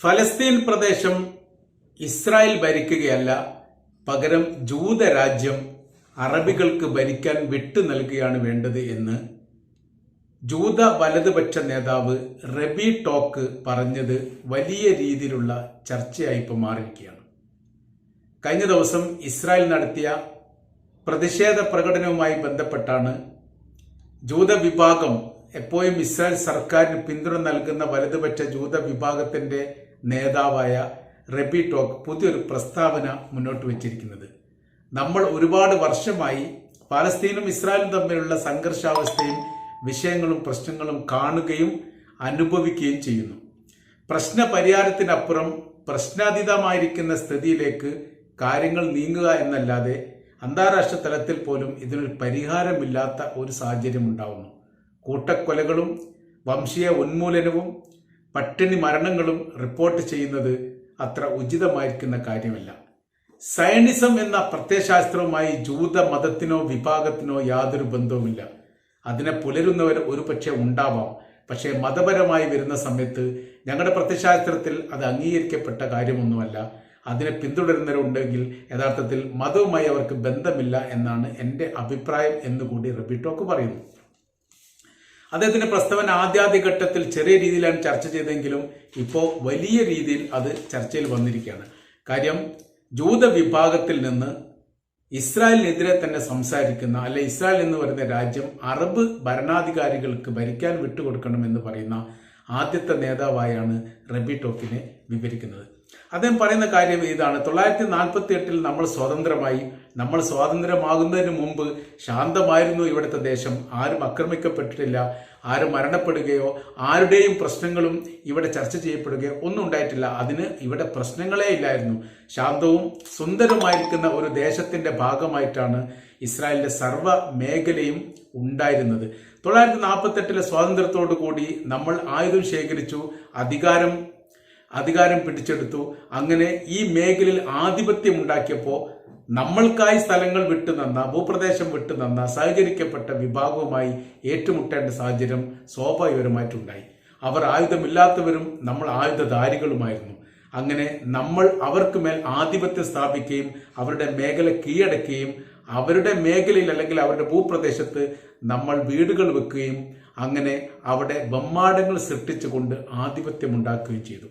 ഫലസ്തീൻ പ്രദേശം ഇസ്രായേൽ ഭരിക്കുകയല്ല പകരം ജൂതരാജ്യം അറബികൾക്ക് ഭരിക്കാൻ വിട്ടു നൽകുകയാണ് വേണ്ടത് എന്ന് ജൂത വലതുപക്ഷ നേതാവ് റബി ടോക്ക് പറഞ്ഞത് വലിയ രീതിയിലുള്ള ചർച്ചയായി ഇപ്പോൾ മാറിയിരിക്കുകയാണ്. കഴിഞ്ഞ ദിവസം ഇസ്രായേൽ നടത്തിയ പ്രതിഷേധ പ്രകടനവുമായി ബന്ധപ്പെട്ടാണ് ജൂത വിഭാഗം എപ്പോഴും ഇസ്രായേൽ സർക്കാരിന് പിന്തുണ നൽകുന്ന വലതുപക്ഷ ജൂത വിഭാഗത്തിന്റെ നേതാവായ റബി ടോക്ക് പുതിയൊരു പ്രസ്താവന മുന്നോട്ട് വച്ചിരിക്കുന്നത്. നമ്മൾ ഒരുപാട് വർഷമായി പാലസ്തീനും ഇസ്രായേലും തമ്മിലുള്ള സംഘർഷാവസ്ഥയും വിഷയങ്ങളും പ്രശ്നങ്ങളും കാണുകയും അനുഭവിക്കുകയും ചെയ്യുന്നു. പ്രശ്ന പരിഹാരത്തിനപ്പുറം പ്രശ്നാതീതമായിരിക്കുന്ന സ്ഥിതിയിലേക്ക് കാര്യങ്ങൾ നീങ്ങുക എന്നല്ലാതെ അന്താരാഷ്ട്ര തലത്തിൽ പോലും ഇതിനൊരു പരിഹാരമില്ലാത്ത ഒരു സാഹചര്യം ഉണ്ടാവുന്നു. കൂട്ടക്കൊലകളും വംശീയ ഉന്മൂലനവും പട്ടിണി മരണങ്ങളും റിപ്പോർട്ട് ചെയ്യുന്നത് അത്ര ഉചിതമായിരിക്കുന്ന കാര്യമല്ല. സയനിസം എന്ന പ്രത്യയശാസ്ത്രവുമായി ജൂത മതത്തിനോ വിഭാഗത്തിനോ യാതൊരു ബന്ധവുമില്ല. അതിനെ പുലരുന്നവർ ഒരു പക്ഷേ ഉണ്ടാവാം. പക്ഷേ മതപരമായി വരുന്ന സമയത്ത് ഞങ്ങളുടെ പ്രത്യയശാസ്ത്രത്തിൽ അത് അംഗീകരിക്കപ്പെട്ട കാര്യമൊന്നുമല്ല. അതിനെ പിന്തുടരുന്നവരുണ്ടെങ്കിൽ യഥാർത്ഥത്തിൽ മതവുമായി അവർക്ക് ബന്ധമില്ല എന്നാണ് എന്റെ അഭിപ്രായം എന്നുകൂടി റബിട്ടോക്ക് പറയുന്നു. അദ്ദേഹത്തിന്റെ പ്രസ്താവന ആദ്യാദ്യ ഘട്ടത്തിൽ ചെറിയ രീതിയിലാണ് ചർച്ച ചെയ്തെങ്കിലും ഇപ്പോൾ വലിയ രീതിയിൽ അത് ചർച്ചയിൽ വന്നിരിക്കുകയാണ്. കാര്യം ജൂത വിഭാഗത്തിൽ നിന്ന് ഇസ്രായേലിനെതിരെ തന്നെ സംസാരിക്കുന്ന അല്ലെ ഇസ്രായേൽ എന്ന് പറയുന്ന രാജ്യം അറബ് ഭരണാധികാരികൾക്ക് ഭരിക്കാൻ വിട്ടുകൊടുക്കണമെന്ന് പറയുന്ന ആദ്യത്തെ നേതാവായാണ് റബി ടോക്കിനെ വിവരിക്കുന്നത്. അദ്ദേഹം പറയുന്ന കാര്യം ഇതാണ്. തൊള്ളായിരത്തി നാൽപ്പത്തി എട്ടിൽ നമ്മൾ സ്വതന്ത്രമായി നമ്മൾ സ്വാതന്ത്ര്യമാകുന്നതിന് മുമ്പ് ശാന്തമായിരുന്നു ഇവിടുത്തെ ദേശം. ആരും ആക്രമിക്കപ്പെട്ടിട്ടില്ല ആരും മരണപ്പെടുകയോ ആരുടെയും പ്രശ്നങ്ങളും ഇവിടെ ചർച്ച ചെയ്യപ്പെടുകയോ ഒന്നും ഉണ്ടായിട്ടില്ല. അതിന് ഇവിടെ പ്രശ്നങ്ങളേ ഇല്ലായിരുന്നു. ശാന്തവും സുന്ദരമായിരിക്കുന്ന ഒരു ദേശത്തിന്റെ ഭാഗമായിട്ടാണ് ഇസ്രായേലിന്റെ സർവ മേഖലയും ഉണ്ടായിരുന്നത്. തൊള്ളായിരത്തി നാൽപ്പത്തെട്ടിലെ സ്വാതന്ത്ര്യത്തോടു കൂടി നമ്മൾ ആയുധം ശേഖരിച്ചു അധികാരം അധികാരം പിടിച്ചെടുത്തു. അങ്ങനെ ഈ മേഖലയിൽ ആധിപത്യം ഉണ്ടാക്കിയപ്പോൾ നമ്മൾക്കായി സ്ഥലങ്ങൾ വിട്ടു നന്ന ഭൂപ്രദേശം വിട്ടു നന്ന സഹകരിക്കപ്പെട്ട വിഭാഗവുമായി ഏറ്റുമുട്ടേണ്ട സാഹചര്യം സ്വാഭാവികമായിട്ടുണ്ടായി. അവർ ആയുധമില്ലാത്തവരും നമ്മൾ ആയുധധാരികളുമായിരുന്നു. അങ്ങനെ നമ്മൾ അവർക്ക് മേൽ ആധിപത്യം സ്ഥാപിക്കുകയും അവരുടെ മേഖല കീഴടക്കുകയും അവരുടെ മേഖലയിൽ അല്ലെങ്കിൽ അവരുടെ ഭൂപ്രദേശത്ത് നമ്മൾ വീടുകൾ വെക്കുകയും അങ്ങനെ അവിടെ ബമ്മാടങ്ങൾ സൃഷ്ടിച്ചുകൊണ്ട് ആധിപത്യം ഉണ്ടാക്കുകയും ചെയ്തു.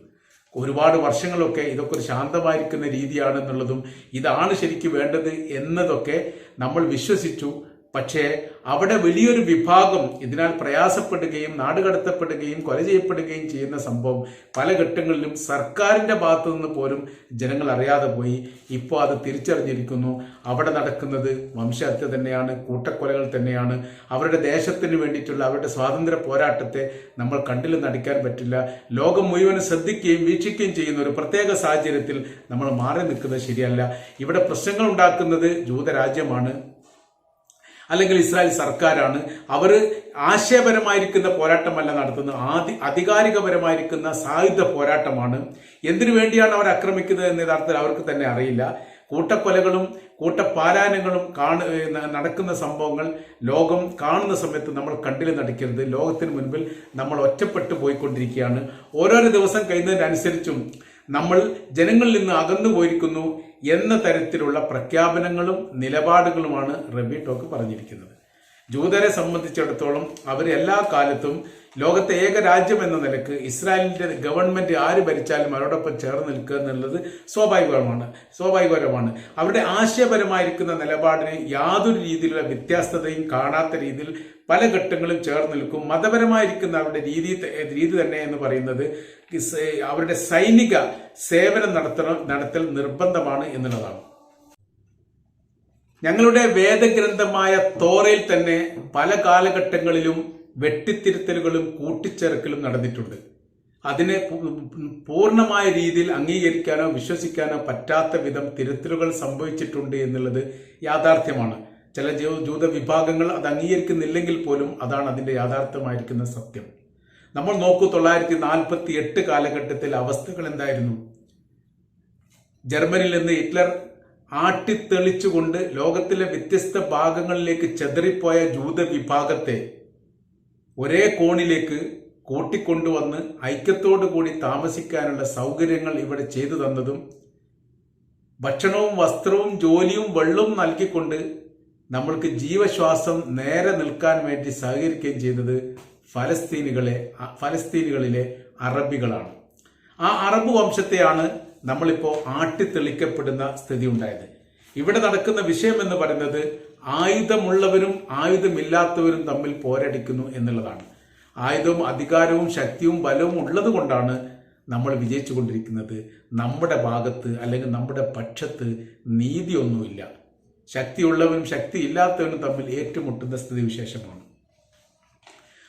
ഒരുപാട് വർഷങ്ങളൊക്കെ ഇതൊക്കെ ഒരു ശാന്തമായിരിക്കുന്ന രീതിയാണെന്നുള്ളതും ഇതാണ് ശരിക്കും വേണ്ടത് എന്നതൊക്കെ നമ്മൾ വിശ്വസിച്ചു. പക്ഷേ അവിടെ വലിയൊരു വിഭാഗം ഇതിനാൽ പ്രയാസപ്പെടുകയും നാടുകടത്തപ്പെടുകയും കൊല ചെയ്യപ്പെടുകയും ചെയ്യുന്ന സംഭവം പല ഘട്ടങ്ങളിലും സർക്കാരിന്റെ ഭാഗത്തു നിന്ന് പോലും ജനങ്ങൾ അറിയാതെ പോയി. ഇപ്പോൾ അത് തിരിച്ചറിഞ്ഞിരിക്കുന്നു. അവിടെ നടക്കുന്നത് വംശഹത്യ തന്നെയാണ് കൂട്ടക്കൊലകൾ തന്നെയാണ്. അവരുടെ ദേശത്തിന് വേണ്ടിയിട്ടുള്ള അവരുടെ സ്വാതന്ത്ര്യ പോരാട്ടത്തെ നമ്മൾ കണ്ടിൽ നടിക്കാൻ പറ്റില്ല. ലോകം മുഴുവൻ ശ്രദ്ധിക്കുകയും വീക്ഷിക്കുകയും ചെയ്യുന്ന ഒരു പ്രത്യേക സാഹചര്യത്തിൽ നമ്മൾ മാറി നിൽക്കുന്നത് ശരിയല്ല. ഇവിടെ പ്രശ്നങ്ങൾ ഉണ്ടാക്കുന്നത് ജൂതരാജ്യമാണ്. അല്ലെങ്കിൽ ഇസ്രായേൽ സർക്കാരാണ് അവർ ആശയപരമായിരിക്കുന്ന പോരാട്ടമല്ല നടത്തുന്നത്. ആദി അധികാരികപരമായിരിക്കുന്ന സായുധ പോരാട്ടമാണ്. എന്തിനു വേണ്ടിയാണ് അവർ ആക്രമിക്കുന്നത് എന്ന യഥാർത്ഥത്തിൽ അവർക്ക് തന്നെ അറിയില്ല. കൂട്ടക്കൊലകളും കൂട്ടപ്പാലായനങ്ങളും കാണു നടക്കുന്ന സംഭവങ്ങൾ ലോകം കാണുന്ന സമയത്ത് നമ്മൾ കണ്ടിൽ നടക്കരുത്. ലോകത്തിന് മുൻപിൽ നമ്മൾ ഒറ്റപ്പെട്ടു പോയിക്കൊണ്ടിരിക്കുകയാണ്. ഓരോരോ ദിവസം കഴിയുന്നതിനനുസരിച്ചും നമ്മൾ ജനങ്ങളിൽ നിന്ന് അകന്നു പോയിരിക്കുന്നു എന്ന തരത്തിലുള്ള പ്രഖ്യാപനങ്ങളും നിലപാടുകളുമാണ് റബി ടോക്ക് പറഞ്ഞിരിക്കുന്നത്. ജൂതരെ സംബന്ധിച്ചിടത്തോളം അവർ എല്ലാ കാലത്തും ലോകത്തെ ഏക രാജ്യം എന്ന നിലയ്ക്ക് ഇസ്രായേലിന്റെ ഗവൺമെന്റ് ആര് ഭരിച്ചാലും അവരോടൊപ്പം ചേർന്ന് നിൽക്കുക എന്നുള്ളത് സ്വാഭാവികമാണ് സ്വാഭാവികപരമാണ്. അവരുടെ ആശയപരമായിരിക്കുന്ന നിലപാടിന് യാതൊരു രീതിയിലുള്ള വ്യത്യാസ്തതയും കാണാത്ത രീതിയിൽ പല ഘട്ടങ്ങളും ചേർന്ന് നിൽക്കും. മതപരമായിരിക്കുന്ന അവരുടെ രീതി രീതി തന്നെ എന്ന് പറയുന്നത് അവരുടെ സൈനിക സേവനം നടത്തണം നടത്തൽ നിർബന്ധമാണ് എന്നുള്ളതാണ്. ഞങ്ങളുടെ വേദഗ്രന്ഥമായ തോറയിൽ തന്നെ പല കാലഘട്ടങ്ങളിലും വെട്ടിത്തിരുത്തലുകളും കൂട്ടിച്ചേർക്കലും നടന്നിട്ടുണ്ട്. അതിനെ പൂർണമായ രീതിയിൽ അംഗീകരിക്കാനോ വിശ്വസിക്കാനോ പറ്റാത്ത വിധം തിരുത്തലുകൾ സംഭവിച്ചിട്ടുണ്ട് എന്നുള്ളത് യാഥാർത്ഥ്യമാണ്. ചില ജൂത വിഭാഗങ്ങൾ അത് അംഗീകരിക്കുന്നില്ലെങ്കിൽ പോലും അതാണ് അതിന്റെ യാഥാർത്ഥ്യമായിരിക്കുന്ന സത്യം. നമ്മൾ നോക്കൂ തൊള്ളായിരത്തി നാൽപ്പത്തി എട്ട് കാലഘട്ടത്തിൽ അവസ്ഥകൾ എന്തായിരുന്നു? ജർമ്മനിയിൽ നിന്ന് ഹിറ്റ്ലർ ആട്ടിത്തെളിച്ചുകൊണ്ട് ലോകത്തിലെ വ്യത്യസ്ത ഭാഗങ്ങളിലേക്ക് ചെതറിപ്പോയ ജൂത വിഭാഗത്തെ ഒരേ കോണിലേക്ക് കൂട്ടിക്കൊണ്ടുവന്ന് ഐക്യത്തോടു കൂടി താമസിക്കാനുള്ള സൗകര്യങ്ങൾ ഇവിടെ ചെയ്തു തന്നതും ഭക്ഷണവും വസ്ത്രവും ജോലിയും വെള്ളവും നൽകിക്കൊണ്ട് നമ്മൾക്ക് ജീവശ്വാസം നേരെ നിൽക്കാൻ വേണ്ടി സഹകരിക്കുകയും ചെയ്തത് ഫലസ്തീനുകളെ ഫലസ്തീനുകളിലെ അറബികളാണ്. ആ അറബ് വംശത്തെയാണ് നമ്മളിപ്പോൾ ആട്ടിത്തെളിക്കപ്പെടുന്ന സ്ഥിതി ഉണ്ടായത്. ഇവിടെ നടക്കുന്ന വിഷയം എന്ന് പറയുന്നത് ആയുധമുള്ളവരും ആയുധമില്ലാത്തവരും തമ്മിൽ പോരടിക്കുന്നു എന്നുള്ളതാണ്. ആയുധവും അധികാരവും ശക്തിയും ബലവും ഉള്ളത് കൊണ്ടാണ് നമ്മൾ വിജയിച്ചു കൊണ്ടിരിക്കുന്നത് നമ്മുടെ ഭാഗത്ത് അല്ലെങ്കിൽ നമ്മുടെ പക്ഷത്ത് നീതിയൊന്നുമില്ല. ശക്തിയുള്ളവനും ശക്തി ഇല്ലാത്തവനും തമ്മിൽ ഏറ്റുമുട്ടുന്ന സ്ഥിതിവിശേഷമാണ്.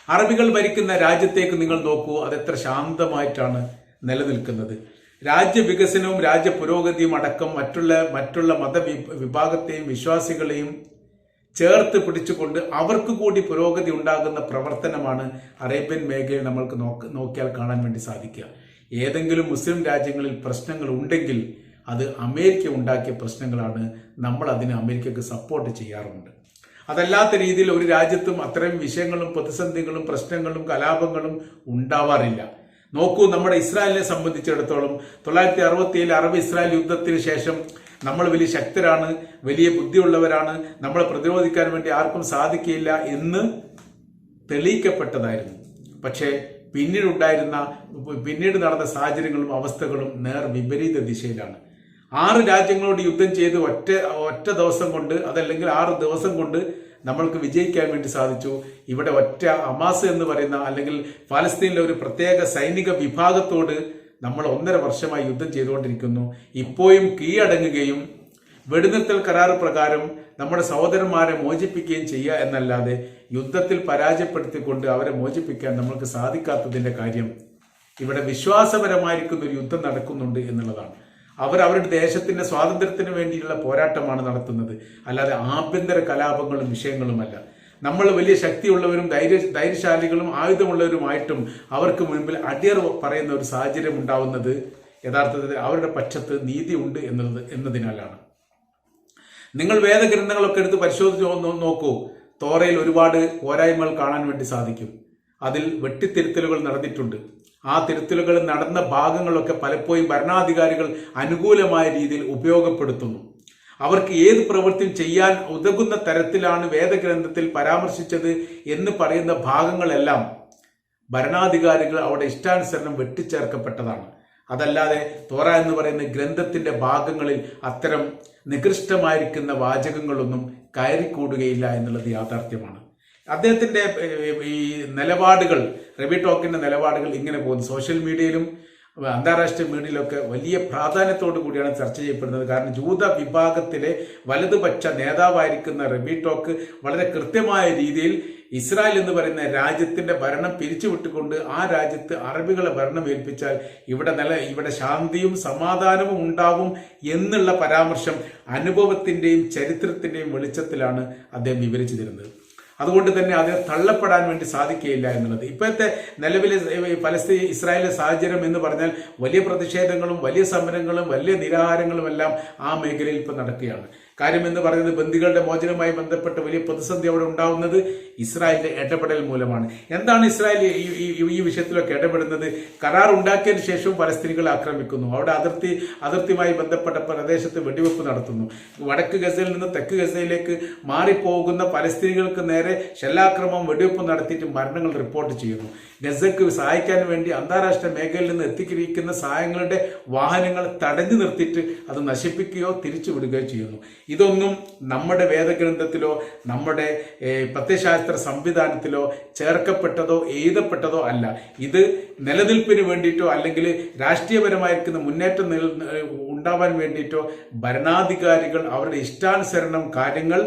അറബികൾ ഭരിക്കുന്ന രാജ്യത്തേക്ക് നിങ്ങൾ നോക്കൂ അതെത്ര ശാന്തമായിട്ടാണ് നിലനിൽക്കുന്നത്. രാജ്യവികസനവും രാജ്യ പുരോഗതിയും അടക്കം മറ്റുള്ള മറ്റുള്ള മത വിഭാഗത്തെയും വിശ്വാസികളെയും ചേർത്ത് പിടിച്ചുകൊണ്ട് അവർക്ക് കൂടി പുരോഗതി ഉണ്ടാകുന്ന പ്രവർത്തനമാണ് അറേബ്യൻ മേഖലയിൽ നമ്മൾക്ക് നോക്കിയാൽ കാണാൻ വേണ്ടി സാധിക്കുക. ഏതെങ്കിലും മുസ്ലിം രാജ്യങ്ങളിൽ പ്രശ്നങ്ങൾ ഉണ്ടെങ്കിൽ അത് അമേരിക്ക ഉണ്ടാക്കിയ പ്രശ്നങ്ങളാണ് നമ്മൾ അതിന് അമേരിക്കക്ക് സപ്പോർട്ട് ചെയ്യാറുണ്ട്. അതല്ലാത്ത രീതിയിൽ ഒരു രാജ്യത്തും അത്തരം വിഷയങ്ങളും പ്രതിസന്ധികളും പ്രശ്നങ്ങളും കലാപങ്ങളും ഉണ്ടാവാറില്ല. നോക്കൂ നമ്മുടെ ഇസ്രായേലിനെ സംബന്ധിച്ചിടത്തോളം തൊള്ളായിരത്തി അറുപത്തിയേഴ് അറബ് ഇസ്രായേൽ യുദ്ധത്തിന് ശേഷം നമ്മൾ വലിയ ശക്തരാണ് വലിയ ബുദ്ധിയുള്ളവരാണ് നമ്മളെ പ്രതിരോധിക്കാൻ വേണ്ടി ആർക്കും സാധിക്കില്ല എന്ന് തെളിയിക്കപ്പെട്ടതായിരുന്നു. പക്ഷേ പിന്നീടുണ്ടായിരുന്ന പിന്നീട് നടന്ന സാഹചര്യങ്ങളും അവസ്ഥകളും നേർ വിപരീത ദിശയിലാണ്. ആറ് രാജ്യങ്ങളോട് യുദ്ധം ചെയ്ത് ഒറ്റ ഒറ്റ ദിവസം കൊണ്ട് അതല്ലെങ്കിൽ ആറ് ദിവസം കൊണ്ട് നമ്മൾക്ക് വിജയിക്കാൻ വേണ്ടി സാധിച്ചു. ഇവിടെ ഒറ്റ അമാസ് എന്ന് പറയുന്ന അല്ലെങ്കിൽ ഫലസ്തീനിലെ ഒരു പ്രത്യേക സൈനിക വിഭാഗത്തോട് നമ്മൾ ഒന്നര വർഷമായി യുദ്ധം ചെയ്തുകൊണ്ടിരിക്കുന്നു. ഇപ്പോഴും കീഴടങ്ങുകയും വെടിനിർത്തൽ കരാർ പ്രകാരം നമ്മുടെ സഹോദരന്മാരെ മോചിപ്പിക്കുകയും ചെയ്യുക എന്നല്ലാതെ യുദ്ധത്തിൽ പരാജയപ്പെടുത്തിക്കൊണ്ട് അവരെ മോചിപ്പിക്കാൻ നമ്മൾക്ക് സാധിക്കാത്തതിന്റെ കാര്യം ഇവിടെ വിശ്വാസപരമായിരിക്കുന്ന ഒരു യുദ്ധം നടക്കുന്നുണ്ട് എന്നുള്ളതാണ്. അവർ അവരുടെ ദേശത്തിന്റെ സ്വാതന്ത്ര്യത്തിന് വേണ്ടിയുള്ള പോരാട്ടമാണ് നടത്തുന്നത്. അല്ലാതെ ആഭ്യന്തര കലാപങ്ങളും വിഷയങ്ങളുമല്ല. നമ്മൾ വലിയ ശക്തിയുള്ളവരും ധൈര്യ ധൈര്യശാലികളും ആയുധമുള്ളവരുമായിട്ടും അവർക്ക് മുൻപിൽ അടിയർ പറയുന്ന ഒരു സാഹചര്യം ഉണ്ടാവുന്നത് യഥാർത്ഥത്തിൽ അവരുടെ പക്ഷത്ത് നീതി ഉണ്ട് എന്നുള്ളത് എന്നതിനാലാണ്. നിങ്ങൾ വേദഗ്രന്ഥങ്ങളൊക്കെ എടുത്ത് പരിശോധിച്ച് നോക്കൂ. തോറയിൽ ഒരുപാട് പോരായ്മകൾ കാണാൻ വേണ്ടി സാധിക്കും. അതിൽ വെട്ടിത്തിരുത്തലുകൾ നടന്നിട്ടുണ്ട്. ആ തിരുത്തലുകൾ നടന്ന ഭാഗങ്ങളൊക്കെ പലപ്പോഴും ഭരണാധികാരികൾ അനുകൂലമായ രീതിയിൽ ഉപയോഗപ്പെടുത്തുന്നു. അവർക്ക് ഏത് പ്രവൃത്തിയും ചെയ്യാൻ ഉതകുന്ന തരത്തിലാണ് വേദഗ്രന്ഥത്തിൽ പരാമർശിച്ചത് എന്ന് പറയുന്ന ഭാഗങ്ങളെല്ലാം ഭരണാധികാരികൾ അവിടെ ഇഷ്ടാനുസരണം വെട്ടിച്ചേർക്കപ്പെട്ടതാണ്. അതല്ലാതെ തോറ എന്ന് പറയുന്ന ഗ്രന്ഥത്തിന്റെ ഭാഗങ്ങളിൽ അത്തരം നികൃഷ്ടമായിരിക്കുന്ന വാചകങ്ങളൊന്നും കയറിക്കൂടുകയില്ല എന്നുള്ളത് യാഥാർത്ഥ്യമാണ്. അദ്ദേഹത്തിന്റെ ഈ നിലപാടുകൾ റെബി ടോക്കിന്റെ നിലപാടുകൾ ഇങ്ങനെ പോകുന്നു. സോഷ്യൽ മീഡിയയിലും അന്താരാഷ്ട്ര മീഡിയയിലൊക്കെ വലിയ പ്രാധാന്യത്തോടു കൂടിയാണ് ചർച്ച ചെയ്യപ്പെടുന്നത്. കാരണം ജൂത വിഭാഗത്തിലെ വലതുപക്ഷ നേതാവായിരിക്കുന്ന റബി ടോക്ക് വളരെ കൃത്യമായ രീതിയിൽ ഇസ്രായേൽ എന്ന് പറയുന്ന രാജ്യത്തിന്റെ ഭരണം പിരിച്ചുവിട്ടുകൊണ്ട് ആ രാജ്യത്ത് അറബികളെ ഭരണം ഏൽപ്പിച്ചാൽ ഇവിടെ നില ഇവിടെ ശാന്തിയും സമാധാനവും ഉണ്ടാവും എന്നുള്ള പരാമർശം അനുഭവത്തിന്റെയും ചരിത്രത്തിന്റെയും വെളിച്ചത്തിലാണ് അദ്ദേഹം വിവരിച്ചു തരുന്നത്. അതുകൊണ്ട് തന്നെ അതിനെ തള്ളപ്പെടാൻ വേണ്ടി സാധിക്കുകയില്ല എന്നുള്ളത്. ഇപ്പോഴത്തെ നിലവിലെ പലസ്തീൻ ഇസ്രായേലിലെ സാഹചര്യം എന്ന് പറഞ്ഞാൽ വലിയ പ്രതിഷേധങ്ങളും വലിയ സമരങ്ങളും വലിയ നിരാഹാരങ്ങളും എല്ലാം ആ മേഖലയിൽ ഇപ്പോൾ നടക്കുകയാണ്. കാര്യം എന്ന് പറയുന്നത് ബന്ദികളുടെ മോചനവുമായി ബന്ധപ്പെട്ട് വലിയ പ്രതിസന്ധി അവിടെ ഉണ്ടാവുന്നത് ഇസ്രായേലിന്റെ ഇടപെടൽ മൂലമാണ്. എന്താണ് ഇസ്രായേൽ ഈ വിഷയത്തിലൊക്കെ ഇടപെടുന്നത്? കരാർ ഉണ്ടാക്കിയതിനു ശേഷവും പലസ്തീനികളെ ആക്രമിക്കുന്നു. അവിടെ അതിർത്തി അതിർത്തിയുമായി ബന്ധപ്പെട്ട പ്രദേശത്ത് വെടിവെപ്പ് നടത്തുന്നു. വടക്ക് ഗസയിൽ നിന്ന് തെക്ക് ഗസയിലേക്ക് മാറിപ്പോകുന്ന പലസ്തീനികൾക്ക് നേരെ ഷെല്ലാക്രമം വെടിവെപ്പ് നടത്തിയിട്ട് മരണങ്ങൾ റിപ്പോർട്ട് ചെയ്യുന്നു. ഗസക്ക് സഹായിക്കാൻ വേണ്ടി അന്താരാഷ്ട്ര മേഖലയിൽ നിന്ന് എത്തിക്കിരിക്കുന്ന സഹായങ്ങളുടെ വാഹനങ്ങൾ തടഞ്ഞു നിർത്തിയിട്ട് അത് നശിപ്പിക്കുകയോ തിരിച്ചുവിടുകയോ ചെയ്യുന്നു. ഇതൊന്നും നമ്മുടെ വേദഗ്രന്ഥത്തിലോ നമ്മുടെ പ്രത്യശാസ്ത്ര സംവിധാനത്തിലോ ചേർക്കപ്പെട്ടതോ എഴുതപ്പെട്ടതോ അല്ല. ഇത് നിലനിൽപ്പിന് വേണ്ടിയിട്ടോ അല്ലെങ്കിൽ രാഷ്ട്രീയപരമായിരിക്കുന്ന മുന്നേറ്റം ഉണ്ടാവാൻ വേണ്ടിയിട്ടോ ഭരണാധികാരികൾ അവരുടെ ഇഷ്ടാനുസരണം കാര്യങ്ങൾ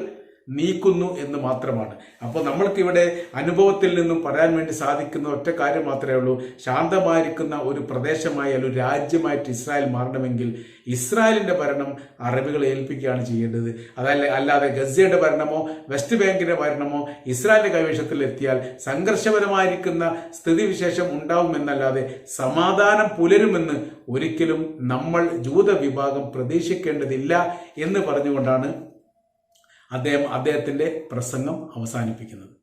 നീക്കുന്നു എന്ന് മാത്രമാണ്. അപ്പോൾ നമ്മൾക്കിവിടെ അനുഭവത്തിൽ നിന്നും പറയാൻ വേണ്ടി സാധിക്കുന്ന ഒറ്റ കാര്യം മാത്രമേ ഉള്ളൂ. ശാന്തമായിരിക്കുന്ന ഒരു പ്രദേശമായി അല്ലെങ്കിൽ രാജ്യമായിട്ട് ഇസ്രായേൽ മാറണമെങ്കിൽ ഇസ്രായേലിന്റെ ഭരണം അറബികളെ ഏൽപ്പിക്കുകയാണ് ചെയ്യേണ്ടത്. അതല്ല അല്ലാതെ ഗസയുടെ ഭരണമോ വെസ്റ്റ് ബാങ്കിന്റെ ഭരണമോ ഇസ്രായേലിന്റെ കൈവശത്തിൽ എത്തിയാൽ സംഘർഷപരമായിരിക്കുന്ന സ്ഥിതിവിശേഷം ഉണ്ടാവുമെന്നല്ലാതെ സമാധാനം പുലരുമെന്ന് ഒരിക്കലും നമ്മൾ ജൂത വിഭാഗം പ്രതീക്ഷിക്കേണ്ടതില്ല എന്ന് പറഞ്ഞുകൊണ്ടാണ് അദ്ദേഹം അദ്ദേഹത്തിന്റെ പ്രസംഗം അവസാനിപ്പിക്കുന്നത്.